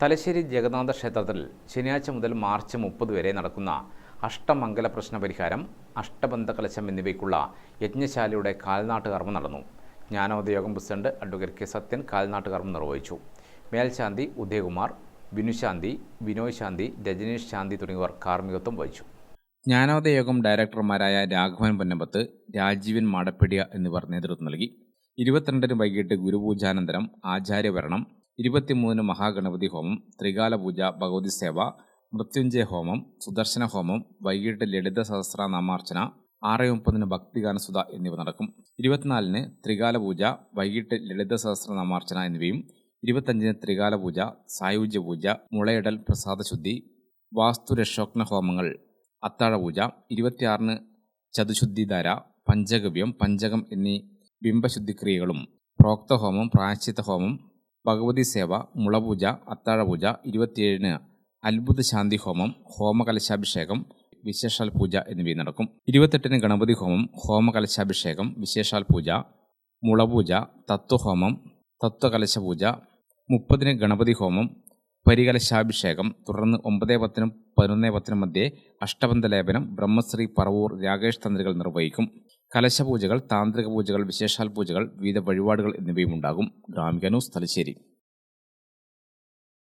തലശ്ശേരി ജഗന്നാഥ ക്ഷേത്രത്തിൽ ശനിയാഴ്ച മുതൽ മാർച്ച് മുപ്പത് വരെ നടക്കുന്ന അഷ്ടമംഗല പ്രശ്ന പരിഹാരം അഷ്ടബന്ധ കലശം എന്നിവയ്ക്കുള്ള യജ്ഞശാലയുടെ കാൽനാട്ട് കർമ്മം നടന്നു. Jnanodayayogam president advocate K. Sathyan കാൽനാട്ട് കർമ്മം നിർവഹിച്ചു. മേൽശാന്തി ഉദയകുമാർ വിനുശാന്തി വിനോയ് ശാന്തി രജനീഷ് ശാന്തി തുടങ്ങിയവർ കാർമ്മികത്വം വഹിച്ചു. ജ്ഞാനോദയോഗം ഡയറക്ടർമാരായ രാഘവൻ പൊന്നമ്പത്ത് രാജീവൻ മാടപ്പെടിയ എന്നിവർ നേതൃത്വം നൽകി. ഇരുപത്തിരണ്ടിന് വൈകിട്ട് ഗുരുപൂജാനന്തരം ആചാര്യവരണം ഇരുപത്തിമൂന്നിന് മഹാഗണപതി ഹോമം ത്രികാല പൂജ ഭഗവതി സേവ മൃത്യുഞ്ജയ ഹോമം സുദർശന ഹോമം വൈകിട്ട് ലളിത സഹസ്ര നാമാർച്ചന ആറ് മുപ്പതിന് ഭക്തിഗാനസുധ എന്നിവ നടക്കും. ഇരുപത്തിനാലിന് ത്രികാല പൂജ വൈകിട്ട് ലളിത സഹസ്ര നാമാർച്ചന എന്നിവയും ഇരുപത്തഞ്ചിന് ത്രികാല പൂജ സായുജ്യ പൂജ മുളയിടൽ പ്രസാദശുദ്ധി വാസ്തുരക്ഷോഗ്ന ഹോമങ്ങൾ അത്താഴ അത്താഴപൂജ ഇരുപത്തിയാറിന് ചതുശുദ്ധിധാര പഞ്ചഗവ്യം പഞ്ചകം എന്നീ ബിംബശുദ്ധിക്രിയകളും പ്രോക്തഹോമം പ്രായശ്ചിത്ത ഹോമം ഭഗവതി സേവ മുളപൂജ അത്താഴപൂജ ഇരുപത്തിയേഴിന് അത്ഭുത ശാന്തി ഹോമം ഹോമകലശാഭിഷേകം വിശേഷാൽ പൂജ എന്നിവയും നടക്കും. ഇരുപത്തെട്ടിന് ഗണപതി ഹോമം ഹോമകലശാഭിഷേകം വിശേഷാൽ പൂജ മുളപൂജ തത്വഹോമം തത്വകലശപൂജ. മുപ്പതിന് ഗണപതി ഹോമം പരികലശാഭിഷേകം തുടർന്ന് ഒമ്പത് പത്തിനും പതിനൊന്ന് പത്തിനും മധ്യേ അഷ്ടബന്ധ ലേപനം ബ്രഹ്മശ്രീ പറവൂർ രാകേഷ് തന്ത്രികൾ നിർവഹിക്കും. കലശപൂജകൾ താന്ത്രിക പൂജകൾ വിശേഷാൽ പൂജകൾ വിവിധ വഴിപാടുകൾ എന്നിവയും ഉണ്ടാകും ഗ്രാമിക തലശ്ശേരി.